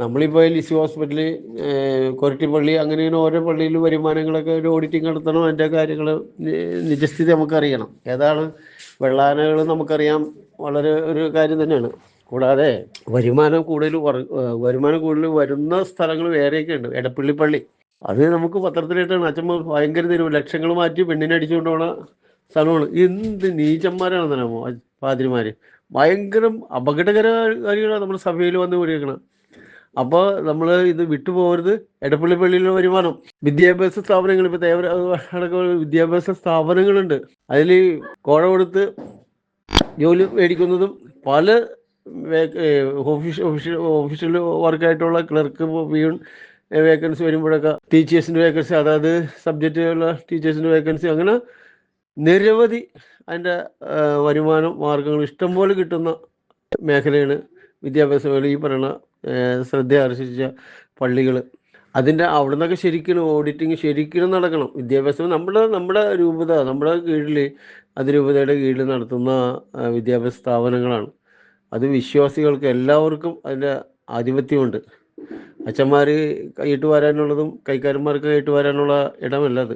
നമ്മളിപ്പോൾ ലിസി ഹോസ്പിറ്റൽ കൊരട്ടിപ്പള്ളി അങ്ങനെ ഇങ്ങനെ ഓരോ പള്ളിയിൽ വരുമാനങ്ങളൊക്കെ ഒരു ഓഡിറ്റിംഗ് നടത്തണം അതിന്റെ കാര്യങ്ങൾ നിജസ്ഥിതി നമുക്കറിയണം. ഏതാണ്? വെള്ളാനകൾ നമുക്കറിയാം. വളരെ ഒരു കാര്യം തന്നെയാണ്. കൂടാതെ വരുമാനം കൂടുതൽ വരുമാനം കൂടുതൽ വരുന്ന സ്ഥലങ്ങൾ വേറെയൊക്കെ ഉണ്ട്. എടപ്പള്ളി പള്ളി. അത് നമുക്ക് പത്രത്തിലിട്ടാണ്. അച്ഛൻ ഭയങ്കര തരും ലക്ഷങ്ങൾ മാറ്റി പെണ്ണിനെ അടിച്ചുകൊണ്ട് പോണ സ്ഥലമാണ്. എന്ത് നീചന്മാരാണെന്നോ പാതിരിമാര്. ഭയങ്കര കാര്യങ്ങളാണ് നമ്മുടെ സഭയിൽ വന്ന് കൂടിയേക്കണം അപ്പോൾ നമ്മൾ ഇത് വിട്ടുപോകരുത്. എടപ്പള്ളി പള്ളിയിലെ വരുമാനം. വിദ്യാഭ്യാസ സ്ഥാപനങ്ങൾ ഇപ്പോൾ തേവര അടക്കമുള്ള വിദ്യാഭ്യാസ സ്ഥാപനങ്ങളുണ്ട്. അതിൽ കോഴ കൊടുത്ത് ജോലി മേടിക്കുന്നതും പല ഓഫീസ് ഓഫീഷ്യൽ ഓഫീഷ്യൽ വർക്കായിട്ടുള്ള ക്ലർക്ക് പിയൂൺ വേക്കൻസി വരുമ്പോഴൊക്കെ ടീച്ചേഴ്സിന്റെ വേക്കൻസി അതായത് സബ്ജക്റ്റുള്ള ടീച്ചേഴ്സിന്റെ വേക്കൻസി അങ്ങനെ നിരവധി അതിന്റെ വരുമാനം മാർഗങ്ങൾ ഇഷ്ടംപോലെ കിട്ടുന്ന മേഖലയാണ് വിദ്യാഭ്യാസ ഈ പറയുന്ന ശ്രദ്ധ ആകർഷിച്ച പള്ളികൾ. അതിന്റെ അവിടെ നിന്നൊക്കെ ശരിക്കണം ഓഡിറ്റിങ് ശരിക്കണം നടക്കണം. വിദ്യാഭ്യാസം നമ്മുടെ നമ്മുടെ രൂപത നമ്മുടെ കീഴിൽ അതിരൂപതയുടെ കീഴിൽ നടത്തുന്ന വിദ്യാഭ്യാസ സ്ഥാപനങ്ങളാണ്. അത് വിശ്വാസികൾക്ക് എല്ലാവർക്കും അതിന്റെ ആധിപത്യമുണ്ട്. അച്ഛന്മാർ കൈയിട്ട് വരാനുള്ളതും കൈക്കാരന്മാർക്ക് കൈയിട്ട് വരാനുള്ള ഇടമല്ല അത്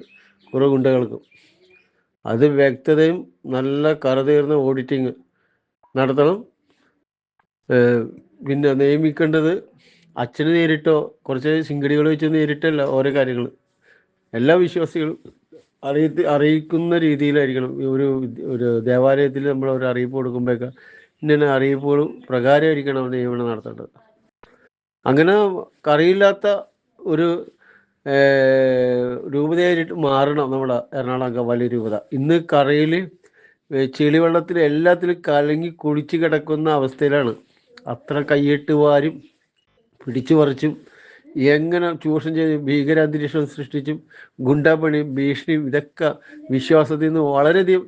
കുറേ ഗുണ്ടകൾക്കും. അത് വ്യക്തതയും നല്ല കറതീർന്ന ഓഡിറ്റിങ് നടത്തണം. പിന്നെ നിയമിക്കേണ്ടത് അച്ഛന് നേരിട്ടോ കുറച്ച് ശിങ്കടികൾ വെച്ച് നേരിട്ടല്ല ഓരോ കാര്യങ്ങൾ എല്ലാ വിശ്വാസികളും അറിയത്തി അറിയിക്കുന്ന രീതിയിലായിരിക്കണം. ഒരു ഒരു ദേവാലയത്തിൽ നമ്മൾ ഒരു അറിയിപ്പ് കൊടുക്കുമ്പോഴൊക്കെ ഇന്ന അറിയിപ്പുകളും പ്രകാരമായിരിക്കണം നിയമനം നടത്തേണ്ടത്. അങ്ങനെ അറിയില്ലാത്ത ഒരു രൂപതയായിട്ട് മാറണം നമ്മുടെ എറണാകുളം അങ്കവാലി രൂപത. ഇന്ന് കറയിൽ ചെളിവെള്ളത്തിൽ എല്ലാത്തിലും കലങ്ങി കുളിച്ച് കിടക്കുന്ന അവസ്ഥയിലാണ് അത്ര കൈയിട്ട് വാരും പിടിച്ചു പറിച്ചും എങ്ങനെ ചൂഷണം ചെയ്ത് ഭീകരാന്തരീക്ഷം സൃഷ്ടിച്ചും ഗുണ്ടാപ്പണിയും ഭീഷണിയും ഇതൊക്കെ വിശ്വാസത്തിൽ നിന്ന് വളരെയധികം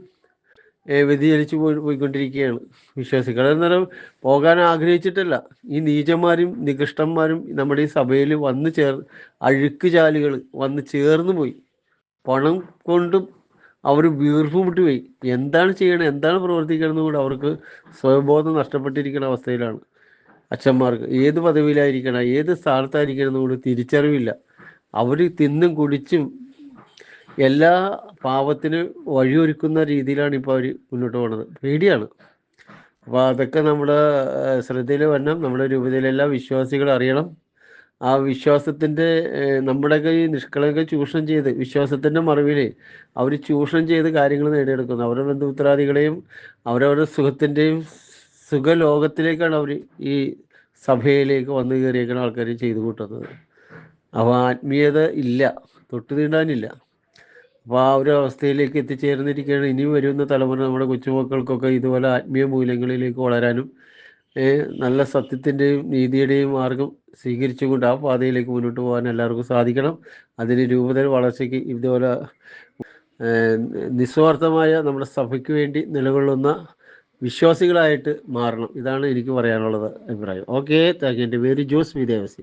വ്യതിചലിച്ചു പോയി പോയിക്കൊണ്ടിരിക്കുകയാണ് വിശ്വാസികൾ. അന്നേരം പോകാൻ ആഗ്രഹിച്ചിട്ടല്ല. ഈ നീചന്മാരും നികൃഷ്ടന്മാരും നമ്മുടെ ഈ സഭയിൽ വന്ന് ചേർ അഴുക്ക് ചാലുകൾ വന്ന് ചേർന്ന് പോയി. പണം കൊണ്ടും അവർ വീർപ്പ് വിട്ടു പോയി. എന്താണ് ചെയ്യണത് എന്താണ് പ്രവർത്തിക്കണമെന്ന് കൂടെ അവർക്ക് സ്വയംബോധം നഷ്ടപ്പെട്ടിരിക്കുന്ന അവസ്ഥയിലാണ് അച്ഛന്മാർക്ക്. ഏത് പദവിയിലായിരിക്കണം ഏത് സ്ഥാനത്തായിരിക്കണം എന്ന് കൂടെ തിരിച്ചറിവില്ല. അവർ തിന്നും കുടിച്ചും എല്ലാ പാപത്തിന് വഴിയൊരുക്കുന്ന രീതിയിലാണ് ഇപ്പോൾ അവർ മുന്നോട്ട് പോകുന്നത് പേടിയാണ്. അപ്പോൾ അതൊക്കെ നമ്മുടെ ശ്രദ്ധയിൽ വരണം. നമ്മുടെ രൂപതയിലെല്ലാം വിശ്വാസികൾ അറിയണം. ആ വിശ്വാസത്തിന്റെ നമ്മുടെയൊക്കെ ഈ നിഷ്കളങ്ക ചൂഷണം ചെയ്ത് വിശ്വാസത്തിന്റെ മറവിൽ അവർ ചൂഷണം ചെയ്ത് കാര്യങ്ങൾ നേടിയെടുക്കുന്നു. അവരുടെ ബന്ധുമിത്രാദികളെയും അവരവരുടെ സുഖത്തിന്റെയും സുഖലോകത്തിലേക്കാണ് അവർ ഈ സഭയിലേക്ക് വന്നു കയറിയേക്കുന്ന ആൾക്കാർ ചെയ്തു കൂട്ടുന്നത്. അപ്പോൾ ആത്മീയത ഇല്ല തൊട്ടു തീണ്ടാനില്ല അപ്പോൾ ആ ഒരു അവസ്ഥയിലേക്ക് എത്തിച്ചേർന്നിരിക്കുകയാണ്. ഇനി വരുന്ന തലമുറ നമ്മുടെ കൊച്ചുമക്കൾക്കൊക്കെ ഇതുപോലെ ആത്മീയ മൂല്യങ്ങളിലേക്ക് വളരാനും നല്ല സത്യത്തിന്റെയും നീതിയുടെയും മാർഗം സ്വീകരിച്ചുകൊണ്ട് ആ പാതയിലേക്ക് മുന്നോട്ട് പോകാൻ എല്ലാവർക്കും സാധിക്കണം. അതിന് രൂപതയുടെ വളർച്ചയ്ക്ക് ഇതുപോലെ നിസ്വാർത്ഥമായ നമ്മുടെ സഭയ്ക്ക് വേണ്ടി നിലകൊള്ളുന്ന വിശ്വാസികളായിട്ട് മാറണം. ഇതാണ് എനിക്ക് പറയാനുള്ളത് അഭിപ്രായം. ഓക്കെ താങ്ക് എന്റെ പേര് ജോസ് വിദേവസി